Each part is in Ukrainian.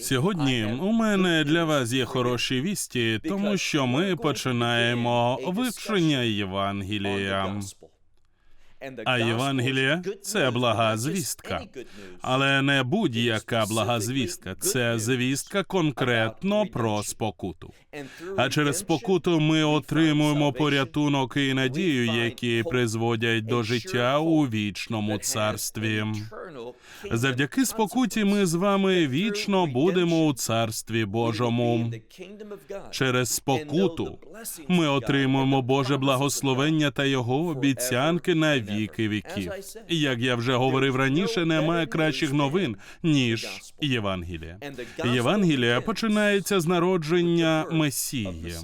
Сьогодні у мене для вас є хороші вісті, тому що ми починаємо вивчення Євангелія. А Євангелія це блага звістка, але не будь-яка блага звістка. Це звістка конкретно про спокуту. А через спокуту ми отримуємо порятунок і надію, які призводять до життя у вічному царстві. Завдяки спокуті ми з вами вічно будемо у царстві Божому. Через спокуту ми отримуємо Боже благословення та Його обіцянки на віки віків. Як я вже говорив раніше, немає кращих новин ніж Євангелія. Євангелія починається з народження Месії.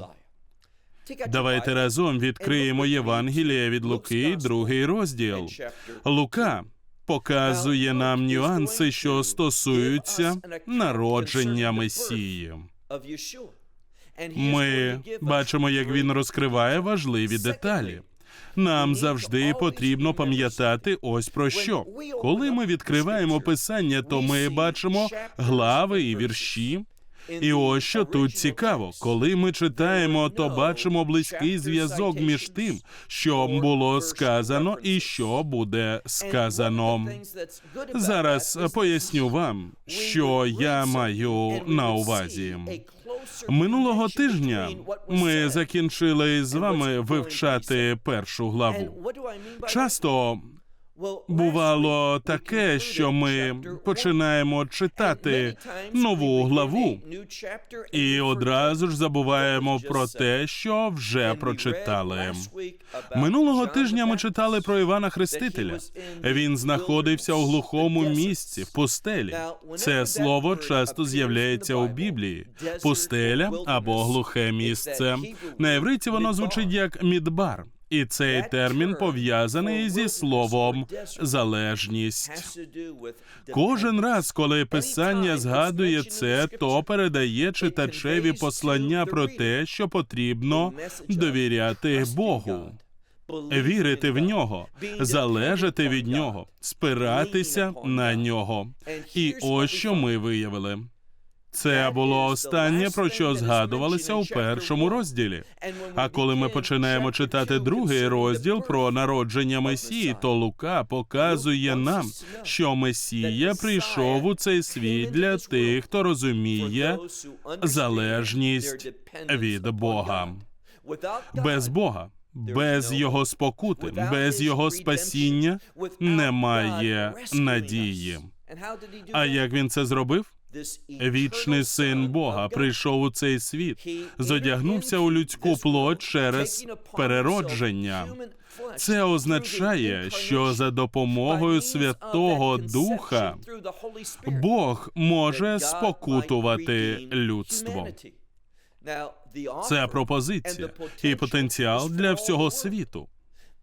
Давайте разом відкриємо Євангеліє від Луки, другий розділ. Лука показує нам нюанси, що стосуються народження Месії. Ми бачимо, як він розкриває важливі деталі. Нам завжди потрібно пам'ятати ось про що. Коли ми відкриваємо писання, то ми бачимо глави і вірші. І ось що тут цікаво, коли ми читаємо, то бачимо близький зв'язок між тим, що було сказано, і що буде сказано. Зараз поясню вам, що я маю на увазі. Минулого тижня ми закінчили з вами вивчати першу главу. Часто бувало таке, що ми починаємо читати нову главу і одразу ж забуваємо про те, що вже прочитали. Минулого тижня ми читали про Івана Хрестителя. Він знаходився у глухому місці в пустелі. Це слово часто з'являється у Біблії: пустеля або глухе місце. На євриті воно звучить як мідбар. І цей термін пов'язаний зі словом залежність. Кожен раз, коли писання згадує це, то передає читачеві послання про те, що потрібно довіряти Богу. Вірити в нього, залежати від нього, спиратися на нього. І ось що ми виявили. Це було останнє, про що згадувалося у першому розділі. А коли ми починаємо читати другий розділ про народження Месії, то Лука показує нам, що Месія прийшов у цей світ для тих, хто розуміє залежність від Бога. Без Бога, без його спокути, без його спасіння немає надії. А як він це зробив? Вічний син Бога прийшов у цей світ, зодягнувся у людську плоть через переродження. Це означає, що за допомогою Святого Духа Бог може спокутувати людство. Це пропозиція і потенціал для всього світу.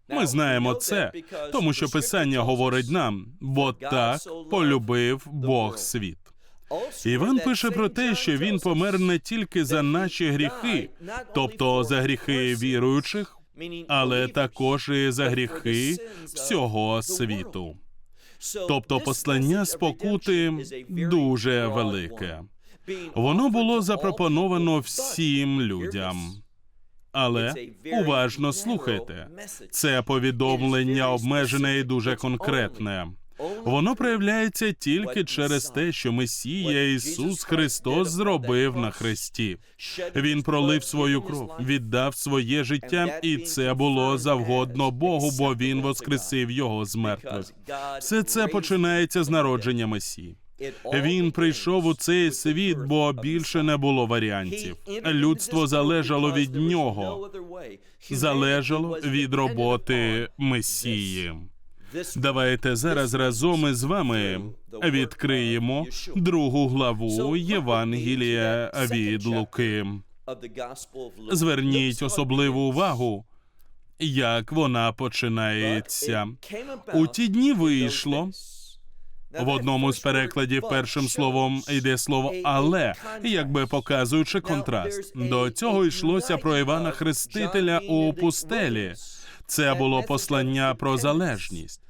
Ми знаємо це, тому що Писання говорить нам, бо так полюбив Бог світ. Іван пише про те, що він помер не тільки за наші гріхи, тобто за гріхи віруючих, але також і за гріхи всього світу. Тобто послання спокути дуже велике. Воно було запропоновано всім людям. Але уважно слухайте, це повідомлення обмежене і дуже конкретне. Воно проявляється тільки через те, що Месія Ісус Христос зробив на хресті. Він пролив свою кров, віддав своє життя, і це було завгодно Богу, бо Він воскресив його з мертвих. Все це починається з народження Месії. Він прийшов у цей світ, бо більше не було варіантів. Людство залежало від нього. залежало від роботи Месії. Давайте зараз разом із вами відкриємо другу главу Євангелія від Луки. Зверніть особливу увагу, як вона починається. У ті дні вийшло. В одному з перекладів першим словом йде слово але, якби показуючи контраст. До цього йшлося про Івана Хрестителя у пустелі. Це було послання про залежність.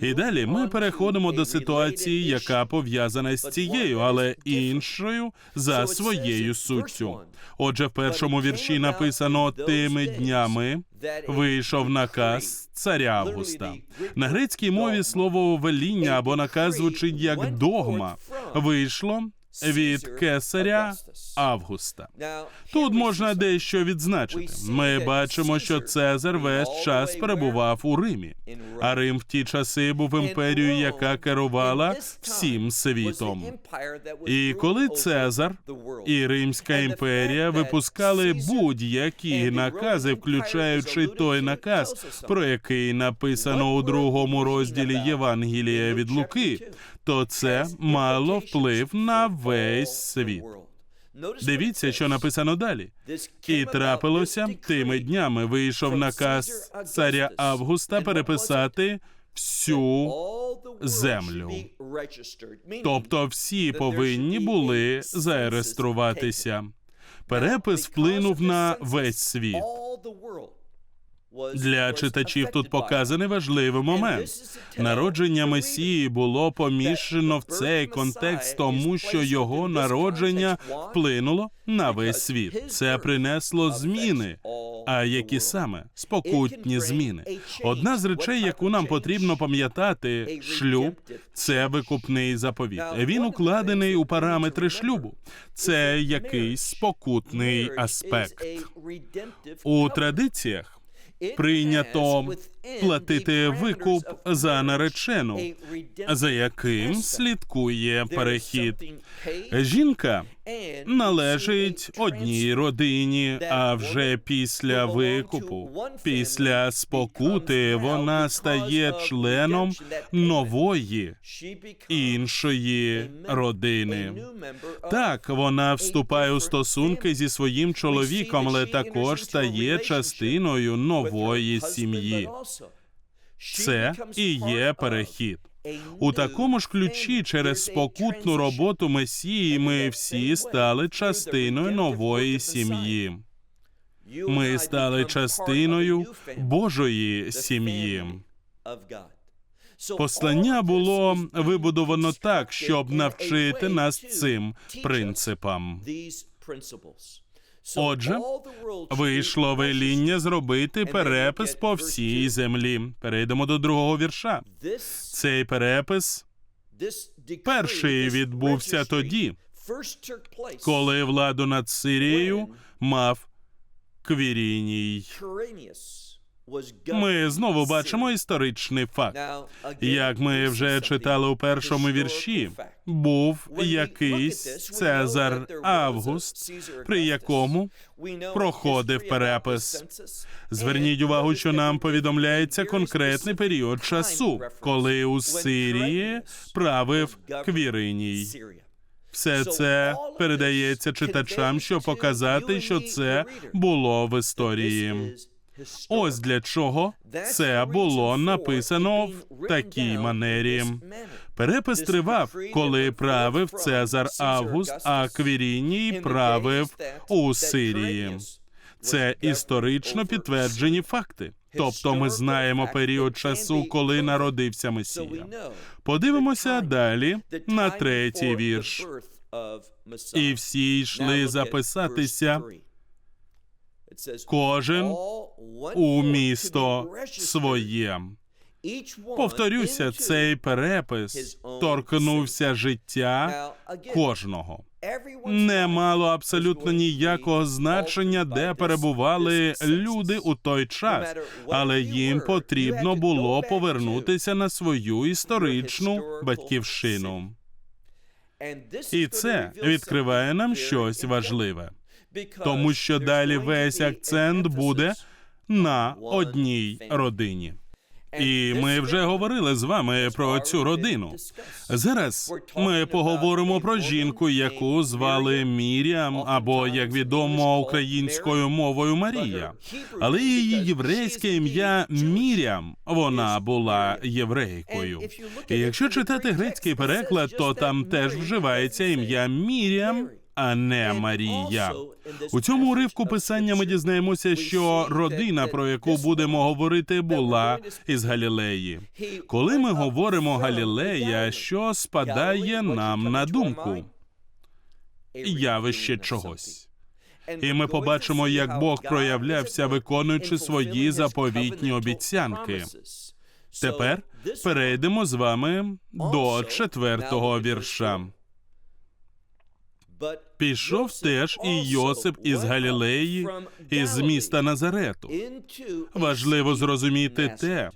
І далі ми переходимо до ситуації, яка пов'язана з цією, але іншою за своєю суттю. Отже, в першому вірші написано тими днями вийшов наказ царя Августа. На грецькій мові слово веління або наказ звучить як догма. Вийшло від кесаря Августа. Тут можна дещо відзначити. Ми бачимо, що Цезар весь час перебував у Римі, а Рим в ті часи був імперією, яка керувала всім світом. І коли Цезар і Римська імперія випускали будь-які накази, включаючи той наказ, про який написано у другому розділі Євангелія від Луки, то це мало вплив на весь світ. Дивіться, що написано далі. І трапилося тими днями. Вийшов наказ царя Августа переписати всю землю. Тобто всі повинні були зареєструватися. Перепис вплинув на весь світ. Для читачів тут показаний важливий момент. Народження Месії було поміщено в цей контекст, тому що його народження вплинуло на весь світ. Це принесло зміни. А які саме спокутні зміни? Одна з речей, яку нам потрібно пам'ятати, шлюб це викупний заповіт. Він укладений у параметри шлюбу. Це якийсь спокутний аспект у традиціях прийнято платити викуп за наречену, за яким слідкує перехід. Жінка належить одній родині, а вже після викупу, після спокути, вона стає членом нової іншої родини. Так, вона вступає у стосунки зі своїм чоловіком, але також стає частиною нової сім'ї. Це і є перехід. У такому ж ключі через спокутну роботу Месії ми всі стали частиною нової сім'ї. Ми стали частиною Божої сім'ї. Послання було вибудовано так, щоб навчити нас цим принципам. Отже, вийшло веління зробити перепис по всій землі. Перейдемо до другого вірша. Цей перепис перший відбувся тоді, коли владу над Сирією мав Квіріній. Ми знову бачимо історичний факт. Як ми вже читали у першому вірші, був якийсь Цезар Август, при якому проходив перепис. Зверніть увагу, що нам повідомляється конкретний період часу, коли у Сирії правив Квіриній. Все це передається читачам, щоб показати, що це було в історії. Ось для чого це було написано в такій манері. Перепис тривав, коли правив Цезар Август, а Квіріній правив у Сирії. Це історично підтверджені факти. Тобто ми знаємо період часу, коли народився Месія. Подивимося далі на третій вірш. І всі йшли записатися кожен у місто своє. Повторюся, цей перепис торкнувся життя кожного. Не мало абсолютно ніякого значення, де перебували люди у той час, але їм потрібно було повернутися на свою історичну батьківщину. І це відкриває нам щось важливе тому що далі весь акцент буде на одній родині. І ми вже говорили з вами про цю родину. Зараз ми поговоримо про жінку, яку звали Міріам, або як відомо українською мовою Марія. Але її єврейське ім'я Міріам. Вона була єврейкою. І якщо читати грецький переклад, то там теж вживається ім'я Міріам. А не Марія. У цьому уривку писання ми дізнаємося, що родина, про яку будемо говорити, була із Галілеї. Коли ми говоримо Галілея, що спадає нам на думку? Явище чогось. І ми побачимо, як Бог проявлявся, виконуючи свої заповітні обіцянки. Тепер перейдемо з вами до четвертого вірша. Пішов теж і Йосип із Галілеї, із міста Назарету. Важливо зрозуміти те,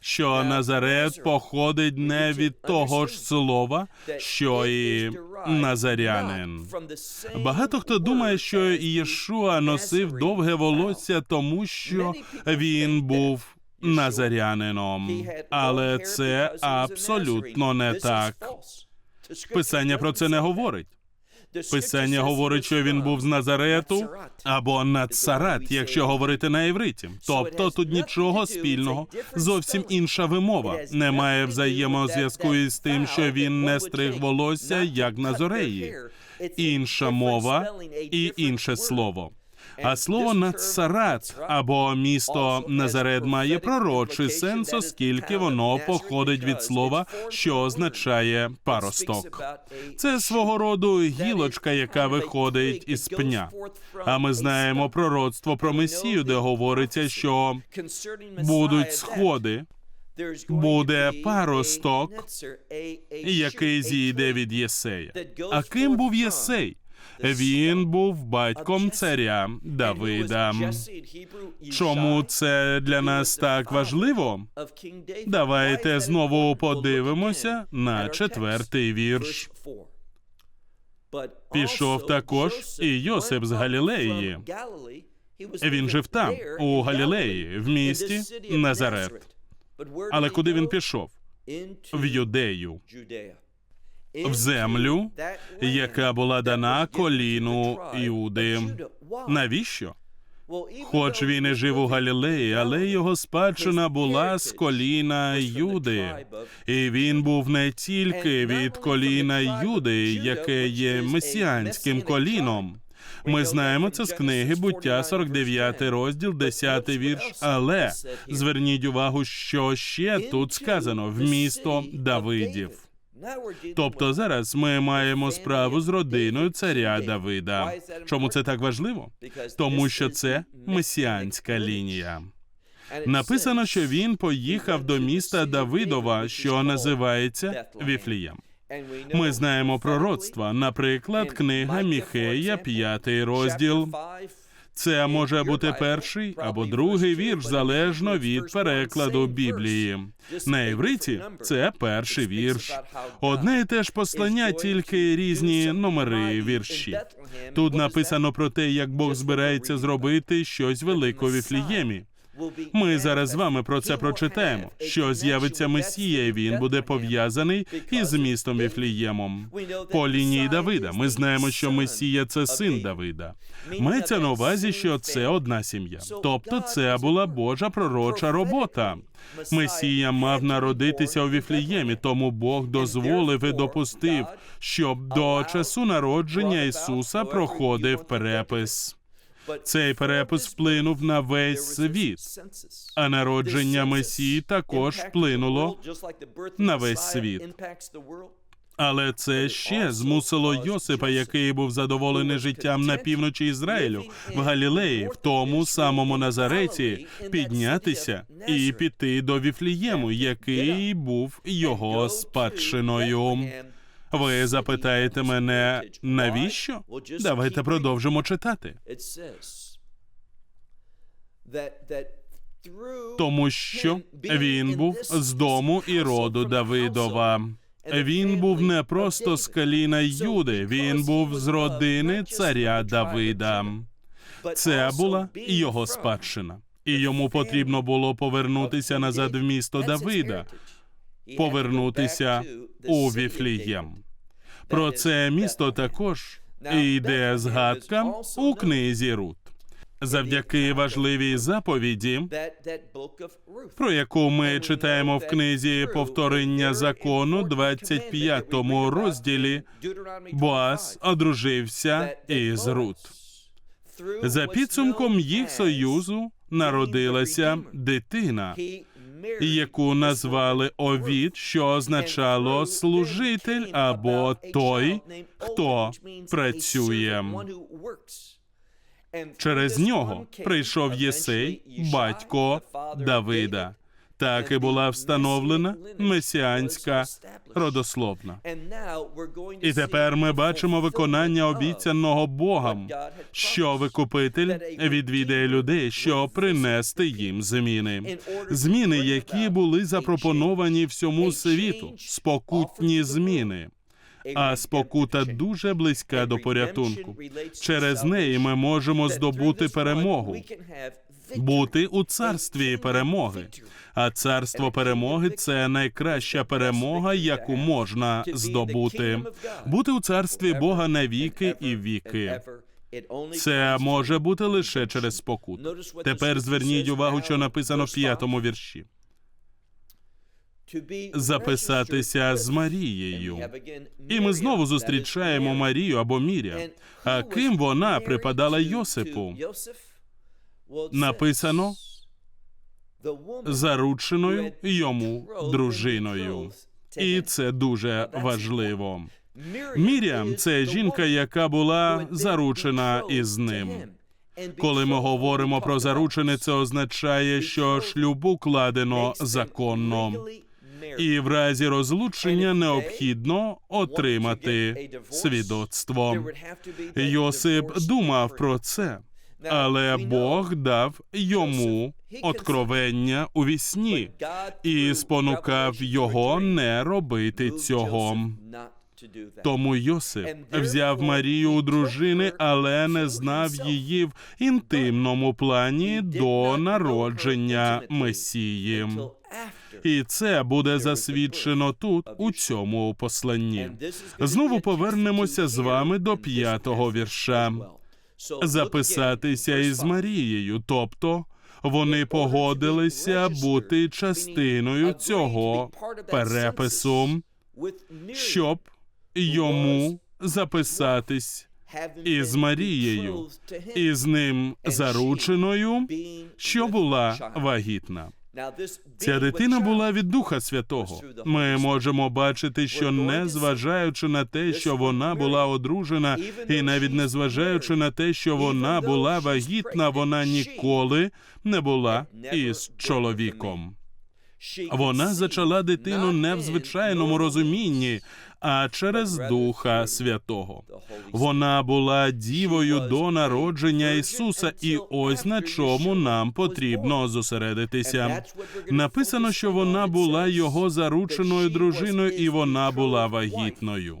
що Назарет походить не від того ж слова, що і назарянин. Багато хто думає, що Єшуа носив довге волосся, тому що він був назарянином, але це абсолютно не так. Писання про це не говорить. Писання говорить, що він був з Назарету або Нацарат, якщо говорити на євриті. Тобто тут нічого спільного, зовсім інша вимова. Немає взаємозв'язку із тим, що він не стриг волосся, як Назореї. Інша мова і інше слово. А слово Нацарат або місто Назарет має пророчий сенс, оскільки воно походить від слова, що означає паросток. Це свого роду гілочка, яка виходить із пня. А ми знаємо пророцтво про Месію, де говориться, що будуть сходи, буде паросток, який зійде від Єсея. А ким був Єсей? Він був батьком царя Давида. Чому це для нас так важливо? Давайте знову подивимося на четвертий вірш. Пішов також і Йосип з Галілеї. Він жив там, у Галілеї, в місті Назарет. Але куди він пішов? В Юдею, в землю, яка була дана коліну Іуди. Навіщо? Хоч він і жив у Галілеї, але його спадщина була з коліна Юди, і він був не тільки від коліна Юди, яке є месіанським коліном. Ми знаємо це з книги буття, 49 розділ, 10 вірш. Але зверніть увагу, що ще тут сказано в місто Давидів. Тобто зараз ми маємо справу з родиною царя Давида. Чому це так важливо? Тому що це месіанська лінія. Написано, що він поїхав до міста Давидова, що називається Віфлієм. Ми знаємо пророцтва, наприклад, книга Міхея, п'ятий розділ. Це може бути перший або другий вірш залежно від перекладу Біблії. На євриті це перший вірш. Одне і те ж послання, тільки різні номери вірші. Тут написано про те, як Бог збирається зробити щось велике у Віфліємі. Ми зараз з вами про це прочитаємо. Що з'явиться Месія, і він буде пов'язаний із містом Віфліємом. По лінії Давида. Ми знаємо, що Месія це син Давида. Мається на увазі, що це одна сім'я. Тобто, це була Божа пророча робота. Месія мав народитися у Віфліємі, тому Бог дозволив і допустив, щоб до часу народження Ісуса проходив перепис. Цей перепис вплинув на весь світ, а народження Месії також вплинуло на весь світ. Але це ще змусило Йосипа, який був задоволений життям на півночі Ізраїлю, в Галілеї, в тому самому Назареті, піднятися і піти до Віфлієму, який був його спадщиною. Ви запитаєте мене, навіщо? Давайте продовжимо читати. Тому що він був з дому і роду Давидова. Він був не просто з коліна Юди, він був з родини царя Давида. Це була його спадщина. і йому потрібно було повернутися назад в місто Давида, повернутися у Віфлієм. Про це місто також йде згадка у книзі Рут. Завдяки важливій заповіді, про яку ми читаємо в книзі повторення закону, 25 розділі, Боас одружився із Рут. За підсумком їх союзу народилася дитина, яку назвали Овід, що означало служитель або той, хто працює. Через нього прийшов Єсей, батько Давида. Так і була встановлена месіанська родословна. І тепер ми бачимо виконання обіцяного Богом, що викупитель відвідає людей, щоб принести їм зміни. Зміни, які були запропоновані всьому світу, спокутні зміни. А спокута дуже близька до порятунку. Через неї ми можемо здобути перемогу, бути у царстві перемоги. А царство перемоги це найкраща перемога, яку можна здобути. Бути у царстві Бога навіки і віки. Це може бути лише через спокуту. Тепер зверніть увагу, що написано в п'ятому вірші. Записатися з Марією. І ми знову зустрічаємо Марію або Міря. А ким вона припадала Йосипу? Написано зарученою йому дружиною. І це дуже важливо. Мірям це жінка, яка була заручена із ним. Коли ми говоримо про заручене, це означає, що шлюб укладено законно, і в разі розлучення необхідно отримати свідоцтво. Йосип думав про це, але Бог дав йому откровення у вісні і спонукав його не робити цього. Тому Йосип взяв Марію у дружини, але не знав її в інтимному плані до народження Месії. І це буде засвідчено тут, у цьому посланні. Знову повернемося з вами до п'ятого вірша. Записатися із Марією, тобто вони погодилися бути частиною цього перепису, щоб йому записатись із Марією, і з ним зарученою, що була вагітна. Ця дитина була від Духа Святого. Ми можемо бачити, що не зважаючи на те, що вона була одружена, і навіть не зважаючи на те, що вона була вагітна, вона ніколи не була із чоловіком. Вона зачала дитину не в звичайному розумінні, а через Духа Святого. Вона була дівою до народження Ісуса, і ось на чому нам потрібно зосередитися. Написано, що вона була його зарученою дружиною, і вона була вагітною.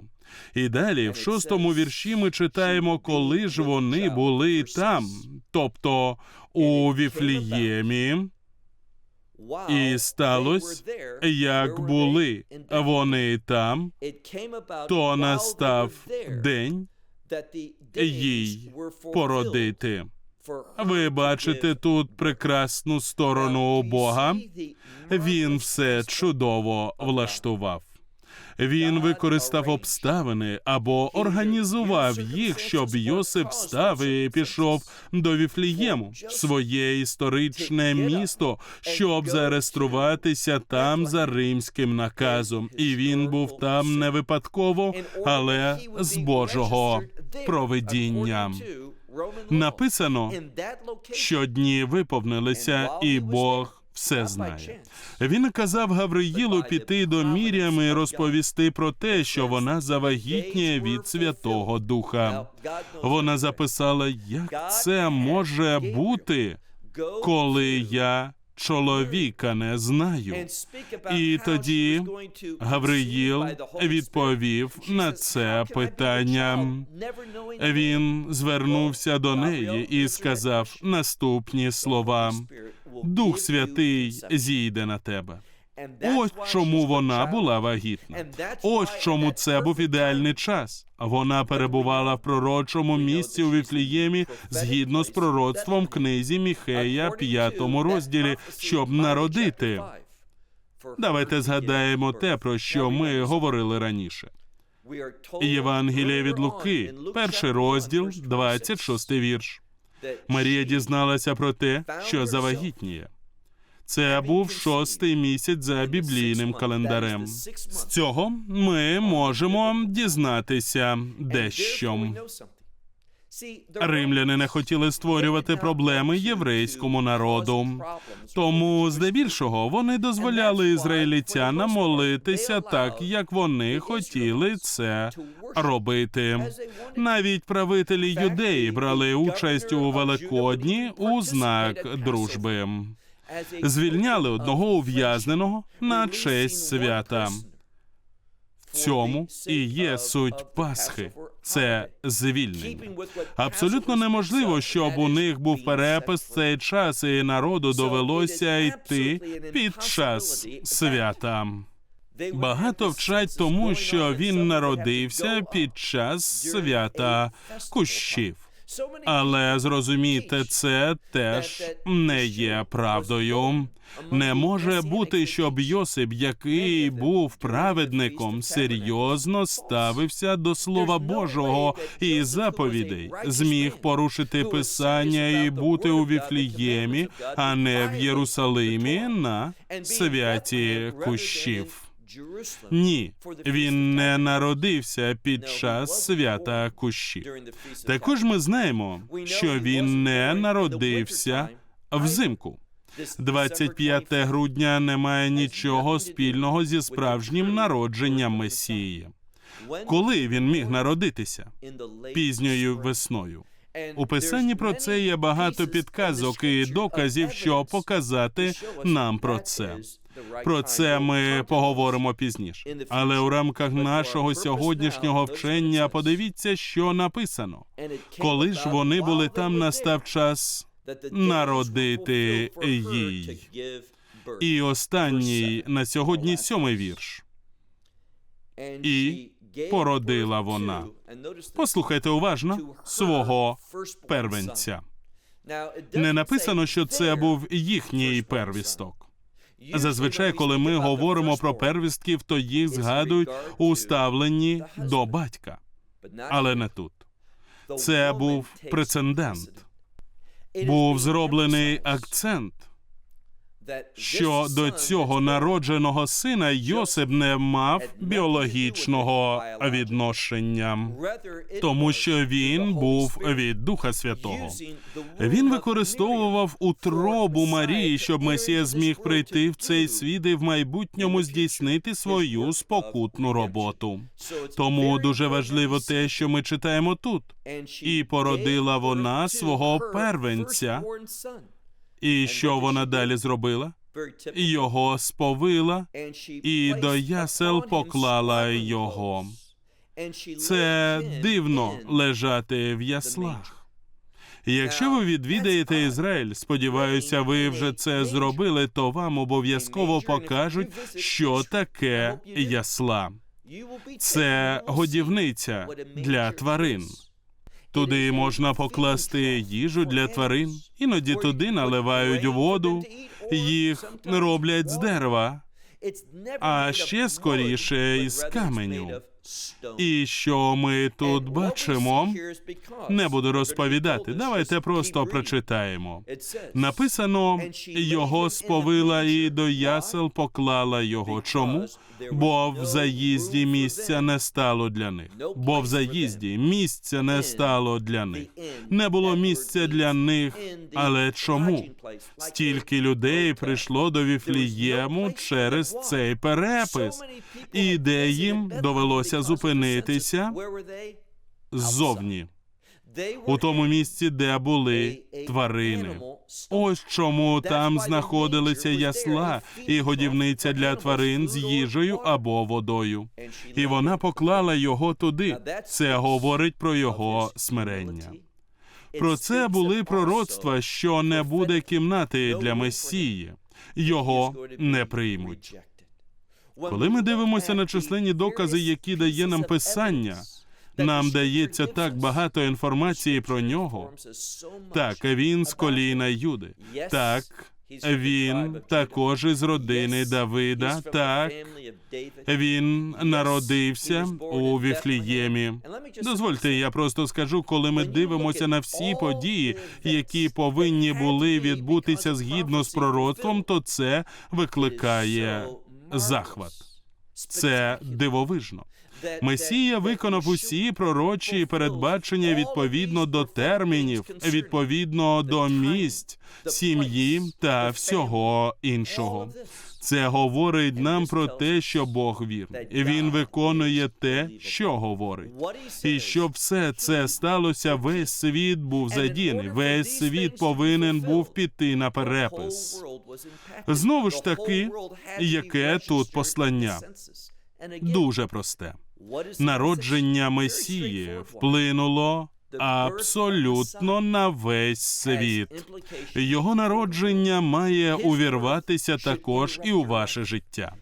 І далі, в шостому вірші, ми читаємо, коли ж вони були там, тобто у Віфліємі. І сталося, як були вони там, то настав день їй породити. Ви бачите тут прекрасну сторону Бога. Він все чудово влаштував. Він використав обставини або організував їх, щоб Йосип став і пішов до Віфлієму, своє історичне місто, щоб зареєструватися там за римським наказом. І він був там не випадково, але з Божого провидіння. Написано, що дні виповнилися, і Бог все знає. Він наказав Гавриїлу піти до Міріам і розповісти про те, що вона завагітніє від Святого Духа. Вона записала, як це може бути, коли я чоловіка не знаю. І тоді Гавриїл відповів на це питання. Він звернувся до неї і сказав наступні слова. Дух Святий зійде на тебе. Ось чому вона була вагітна. Ось чому це був ідеальний час. Вона перебувала в пророчому місці у Віфліємі згідно з пророцтвом книзі Міхея, п'ятому розділі, щоб народити. Давайте згадаємо те, про що ми говорили раніше. Євангеліє від Луки, перший розділ, 26 вірш. Марія дізналася про те, що завагітніє. Це був шостий місяць за біблійним календарем. З цього ми можемо дізнатися дещо. Римляни не хотіли створювати проблеми єврейському народу. Тому, здебільшого, вони дозволяли ізраїльтянам молитися так, як вони хотіли це робити. Навіть правителі юдеї брали участь у Великодні у знак дружби. Звільняли одного ув'язненого на честь свята. Цьому і є суть Пасхи. Це звільнення. Абсолютно неможливо, щоб у них був перепис цей час, і народу довелося йти під час свята. Багато вчать тому, що він народився під час свята кущів. Але зрозумійте, це теж не є правдою. Не може бути, щоб Йосип, який був праведником, серйозно ставився до Слова Божого і заповідей, зміг порушити писання і бути у Віфліємі, а не в Єрусалимі на святі кущів. Ні, він не народився під час свята кущів. Також ми знаємо, що він не народився взимку. 25 грудня не має нічого спільного зі справжнім народженням Месії. Коли він міг народитися? Пізньою весною. У писанні про це є багато підказок і доказів, що показати нам про це. Про це ми поговоримо пізніше. Але у рамках нашого сьогоднішнього вчення подивіться, що написано. Коли ж вони були там, настав час народити їй. І останній на сьогодні сьомий вірш. І породила вона. Послухайте уважно свого первенця. Не написано, що це був їхній первісток. Зазвичай, коли ми говоримо про первістків, то їх згадують у ставленні до батька, але не тут. Це був прецедент. Був зроблений акцент, що до цього народженого сина Йосип не мав біологічного відношення, тому що він був від Духа Святого. Він використовував утробу Марії, щоб Месія зміг прийти в цей світ і в майбутньому здійснити свою спокутну роботу. Тому дуже важливо те, що ми читаємо тут. І породила вона свого первенця. І що вона далі зробила? Його сповила і до ясел поклала його. Це дивно лежати в яслах. Якщо ви відвідаєте Ізраїль, сподіваюся, ви вже це зробили, то вам обов'язково покажуть, що таке ясла. Це годівниця для тварин. Туди можна покласти їжу для тварин, іноді туди наливають воду, їх роблять з дерева, а ще скоріше із каменю. І що ми тут бачимо, не буду розповідати. Давайте просто прочитаємо. Написано його сповила і до ясел поклала його. Чому? Бо в заїзді місця не стало для них. Бо в заїзді місця не стало для них. Не було місця для них. Але чому стільки людей прийшло до Віфлієму через цей перепис? І де їм довелося зупинитися ззовні, у тому місці, де були тварини. Ось чому там знаходилися ясла і годівниця для тварин з їжею або водою. І вона поклала його туди. Це говорить про його смирення. Про це були пророцтва, що не буде кімнати для Месії, його не приймуть. Коли ми дивимося на численні докази, які дає нам писання, нам дається так багато інформації про нього. Так, він з коліна Юди. Так, він також із родини Давида. Так, він народився у Віфліємі. Дозвольте, я просто скажу, коли ми дивимося на всі події, які повинні були відбутися згідно з пророцтвом, то це викликає захват. Це дивовижно. Месія виконав усі пророчі передбачення відповідно до термінів, відповідно до місць, сім'ї та всього іншого. Це говорить нам про те, що Бог вірний. Він виконує те, що говорить. І щоб все це сталося, весь світ був задіяний. Весь світ повинен був піти на перепис. Знову ж таки, яке тут послання? Дуже просте. Народження Месії вплинуло абсолютно на весь світ. Його народження має увірватися також і у ваше життя.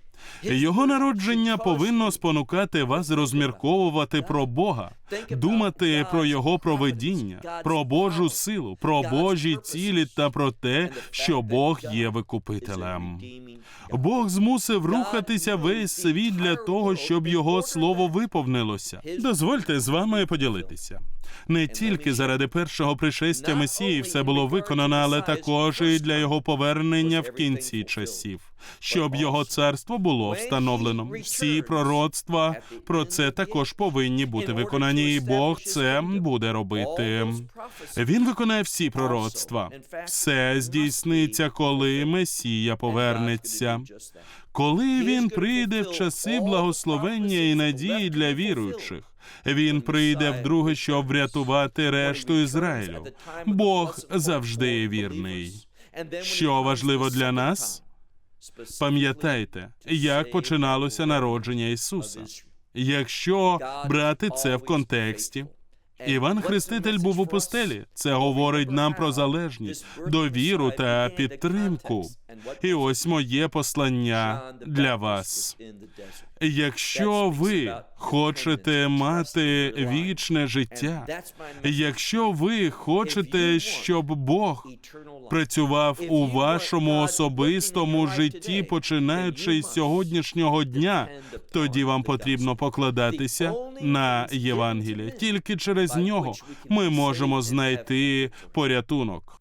Його народження повинно спонукати вас розмірковувати про Бога, думати про його проведіння, про Божу силу, про Божі цілі та про те, що Бог є викупителем. Бог змусив рухатися весь світ для того, щоб його слово виповнилося. Дозвольте з вами поділитися. Не тільки заради першого пришестя Месії все було виконано, але також і для його повернення в кінці часів, щоб його царство було встановлено. Всі пророцтва про це також повинні бути виконані, і Бог це буде робити. Він виконає всі пророцтва. Все здійсниться, коли Месія повернеться. Коли він прийде в часи благословення і надії для віруючих. Він прийде вдруге, щоб врятувати решту Ізраїлю. Бог завжди вірний. Що важливо для нас? Пам'ятайте, як починалося народження Ісуса. Якщо брати це в контексті, Іван Хреститель був у пустелі. Це говорить нам про залежність, довіру та підтримку. І ось моє послання для вас. Якщо ви хочете мати вічне життя, якщо ви хочете, щоб Бог працював у вашому особистому житті, починаючи з сьогоднішнього дня, тоді вам потрібно покладатися на Євангеліє. Тільки через нього ми можемо знайти порятунок.